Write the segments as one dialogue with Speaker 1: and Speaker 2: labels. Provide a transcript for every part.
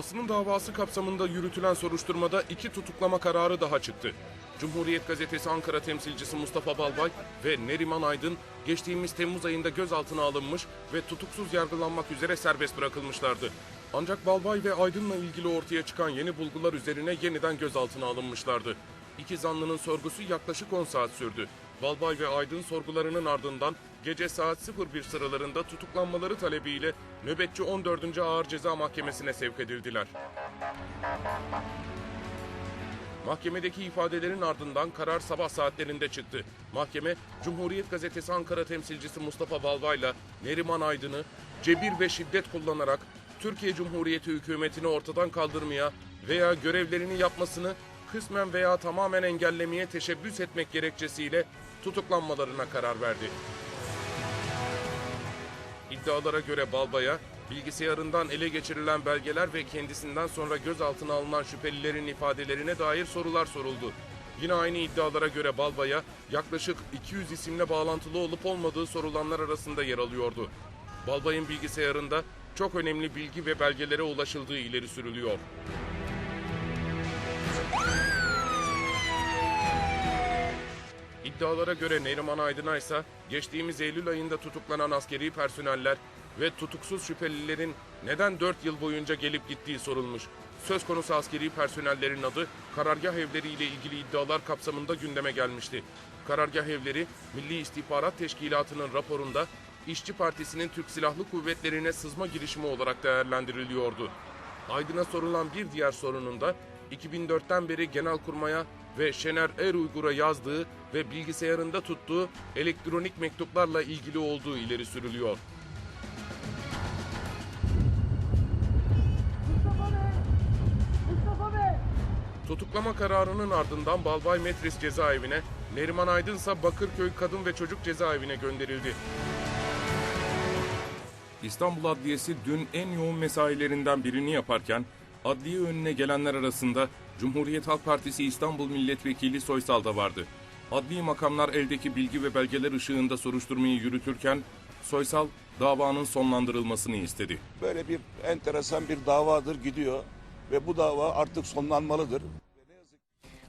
Speaker 1: Aslı'nın davası kapsamında yürütülen soruşturmada iki tutuklama kararı daha çıktı. Cumhuriyet Gazetesi Ankara temsilcisi Mustafa Balbay ve Neriman Aydın geçtiğimiz Temmuz ayında gözaltına alınmış ve tutuksuz yargılanmak üzere serbest bırakılmışlardı. Ancak Balbay ve Aydın'la ilgili ortaya çıkan yeni bulgular üzerine yeniden gözaltına alınmışlardı. İki zanlının sorgusu yaklaşık 10 saat sürdü. Balbay ve Aydın sorgularının ardından gece saat 01 sıralarında tutuklanmaları talebiyle nöbetçi 14. Ağır Ceza Mahkemesi'ne sevk edildiler. Mahkemedeki ifadelerin ardından karar sabah saatlerinde çıktı. Mahkeme, Cumhuriyet Gazetesi Ankara temsilcisi Mustafa Balbay'la Neriman Aydın'ı cebir ve şiddet kullanarak Türkiye Cumhuriyeti hükümetini ortadan kaldırmaya veya görevlerini yapmasını kısmen veya tamamen engellemeye teşebbüs etmek gerekçesiyle tutuklanmalarına karar verdi. İddialara göre Balbay'a bilgisayarından ele geçirilen belgeler ve kendisinden sonra gözaltına alınan şüphelilerin ifadelerine dair sorular soruldu. Yine aynı iddialara göre Balbay'a yaklaşık 200 isimle bağlantılı olup olmadığı sorulanlar arasında yer alıyordu. Balbay'ın bilgisayarında çok önemli bilgi ve belgelere ulaşıldığı ileri sürülüyor. İddialara göre Neriman Aydın'a ise geçtiğimiz Eylül ayında tutuklanan askeri personeller ve tutuksuz şüphelilerin neden 4 yıl boyunca gelip gittiği sorulmuş. Söz konusu askeri personellerin adı karargah evleri ile ilgili iddialar kapsamında gündeme gelmişti. Karargah evleri Milli İstihbarat Teşkilatı'nın raporunda İşçi Partisi'nin Türk Silahlı Kuvvetleri'ne sızma girişimi olarak değerlendiriliyordu. Aydın'a sorulan bir diğer sorunun da 2004'ten beri Genelkurmay'a ve Şener Er Uygur'a yazdığı ve bilgisayarında tuttuğu elektronik mektuplarla ilgili olduğu ileri sürülüyor.
Speaker 2: Mustafa Bey! Mustafa Bey!
Speaker 1: Tutuklama kararının ardından Balbay Metris cezaevine, Neriman Aydın ise Bakırköy Kadın ve Çocuk Cezaevine gönderildi. İstanbul Adliyesi dün en yoğun mesailerinden birini yaparken adliye önüne gelenler arasında Cumhuriyet Halk Partisi İstanbul Milletvekili Soysal da vardı. Adli makamlar eldeki bilgi ve belgeler ışığında soruşturmayı yürütürken Soysal davanın sonlandırılmasını istedi.
Speaker 3: Böyle bir enteresan bir davadır gidiyor ve bu dava artık sonlanmalıdır.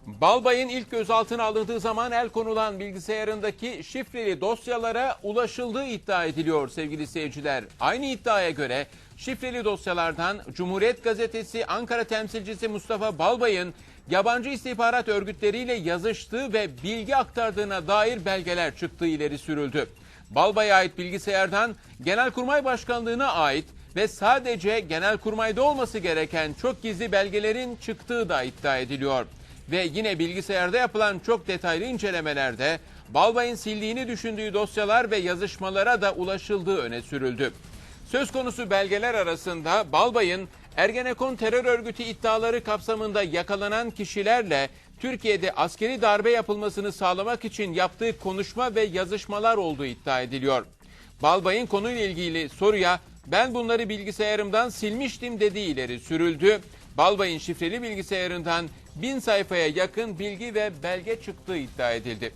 Speaker 4: Balbay'ın ilk gözaltına alındığı zaman el konulan bilgisayarındaki şifreli dosyalara ulaşıldığı iddia ediliyor sevgili seyirciler. Aynı iddiaya göre şifreli dosyalardan Cumhuriyet Gazetesi Ankara temsilcisi Mustafa Balbay'ın yabancı istihbarat örgütleriyle yazıştığı ve bilgi aktardığına dair belgeler çıktığı ileri sürüldü. Balbay'a ait bilgisayardan Genelkurmay Başkanlığı'na ait ve sadece Genelkurmay'da olması gereken çok gizli belgelerin çıktığı da iddia ediliyor. Ve yine bilgisayarda yapılan çok detaylı incelemelerde Balbay'ın sildiğini düşündüğü dosyalar ve yazışmalara da ulaşıldığı öne sürüldü. Söz konusu belgeler arasında Balbay'ın Ergenekon terör örgütü iddiaları kapsamında yakalanan kişilerle Türkiye'de askeri darbe yapılmasını sağlamak için yaptığı konuşma ve yazışmalar olduğu iddia ediliyor. Balbay'ın konuyla ilgili soruya ben bunları bilgisayarımdan silmiştim dediği ileri sürüldü. Balbay'ın şifreli bilgisayarından bin sayfaya yakın bilgi ve belge çıktığı iddia edildi.